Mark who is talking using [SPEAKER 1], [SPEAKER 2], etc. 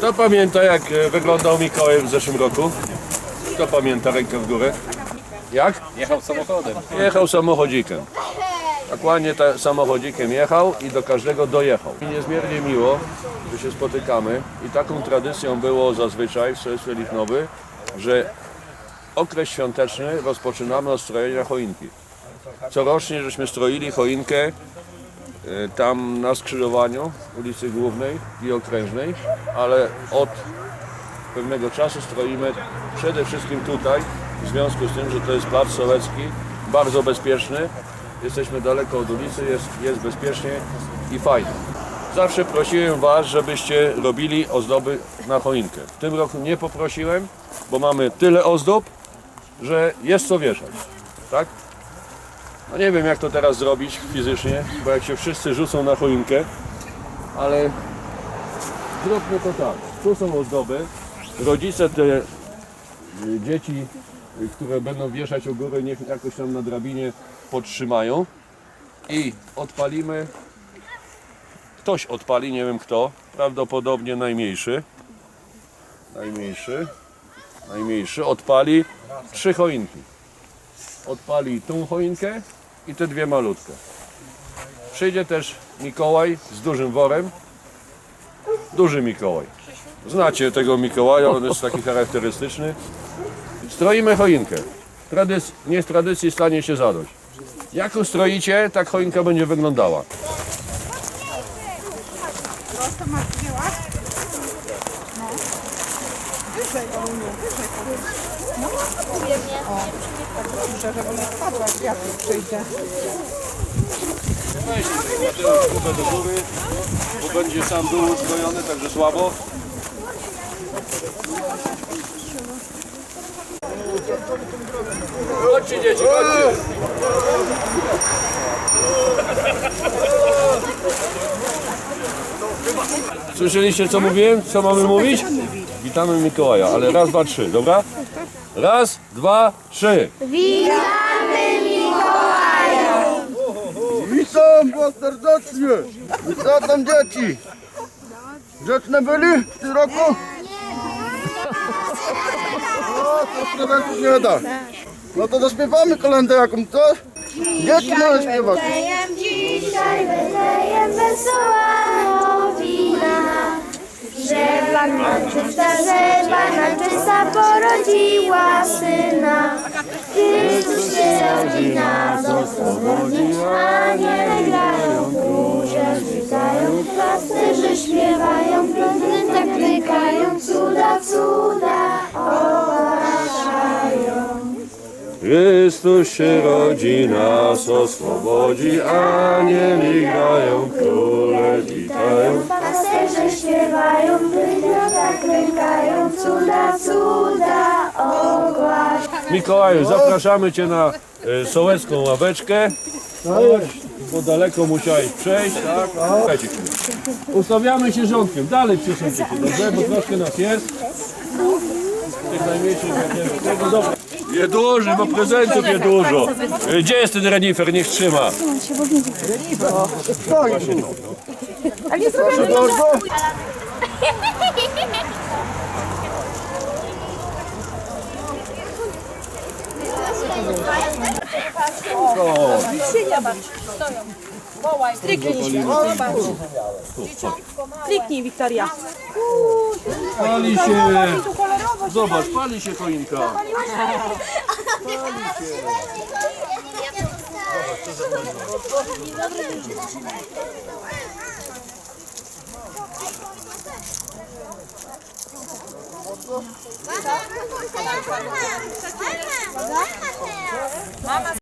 [SPEAKER 1] Kto pamięta jak e, wyglądał Mikołaj w zeszłym roku? Kto pamięta rękę w górę? Jak?
[SPEAKER 2] Jechał samochodem.
[SPEAKER 1] Jechał samochodzikiem. Dokładnie ta, samochodzikiem jechał i do każdego dojechał. I niezmiernie miło, że się spotykamy i taką tradycją było zazwyczaj w Sołectwie Lichnowy, że okres świąteczny rozpoczynamy od strojenia choinki. Corocznie żeśmy stroili choinkę tam na skrzyżowaniu ulicy Głównej i Okrężnej, ale od pewnego czasu stroimy przede wszystkim tutaj, w związku z tym, że to jest plac sołecki, bardzo bezpieczny. Jesteśmy daleko od ulicy, jest, jest bezpiecznie i fajnie. Zawsze prosiłem Was, żebyście robili ozdoby na choinkę. W tym roku nie poprosiłem, bo mamy tyle ozdób, że jest co wieszać. Tak? No nie wiem jak to teraz zrobić fizycznie, bo jak się wszyscy rzucą na choinkę, ale zróbmy to tak. Tu są ozdoby. Rodzice te y, dzieci, y, które będą wieszać u góry, niech jakoś tam na drabinie podtrzymają. I odpalimy. Ktoś odpali, nie wiem kto. Prawdopodobnie najmniejszy. Najmniejszy. Najmniejszy odpali trzy choinki. Odpali tą choinkę i te dwie malutkie. Przyjdzie też Mikołaj z dużym worem. Duży Mikołaj. Znacie tego Mikołaja, on jest taki charakterystyczny. Stroimy choinkę. Tradyc- nie tradycji stanie się zadość. Jak ustroicie, tak choinka będzie wyglądała.
[SPEAKER 3] Wyżej, Olusiu, wyżej powiedz. No, o, tak dobrze, żeby nie spadła, jak wiatr przyjdzie.
[SPEAKER 1] Weź Mateusz głowę do góry, bo będzie sam dół uzbrojony, także słabo. Chodźcie dzieci, chodźcie. Słyszeliście co mówiłem? Co mamy mówić? Witamy Mikołaja, ale raz, dwa, trzy, dobra? Raz, dwa, trzy.
[SPEAKER 4] Witam was serdecznie! I co tam dzieci? Grzeczne byli w tym roku? O, to prezentów nie da. No to zaśpiewamy kolędę jakąś, co? Dzieci mają śpiewać.
[SPEAKER 5] Betlejem dzisiaj, Betlejem wesoła że Panna że Panna porodziła syna. Chrystus się rodzi nas, oswobodzi, aniele grają, króże witają, pasterze śpiewają, blondyny
[SPEAKER 1] Chrystus się rodzi, nas oswobodzi, anieli grają, króle witają.
[SPEAKER 5] Pasterze śpiewają, wygląda klękają, cuda, cuda ogłasz.
[SPEAKER 1] Mikołaju, zapraszamy Cię na e, sołecką ławeczkę. Chodź, bo daleko musiałeś przejść, tak? Słuchajcie. Ustawiamy się rządkiem, dalej przesuńcie się, dobrze? Bo troszkę nas jest. Tych najmniejszych będziemy. Tego dobra. Je dużo, bo prezentów je dużo. E, Gdzie jest ten renifer? Niech trzyma.
[SPEAKER 4] Proszę bardzo.
[SPEAKER 3] Kliknij, Wiktoria.
[SPEAKER 1] Pali się. Zobacz, pali się choinka.
[SPEAKER 5] Mama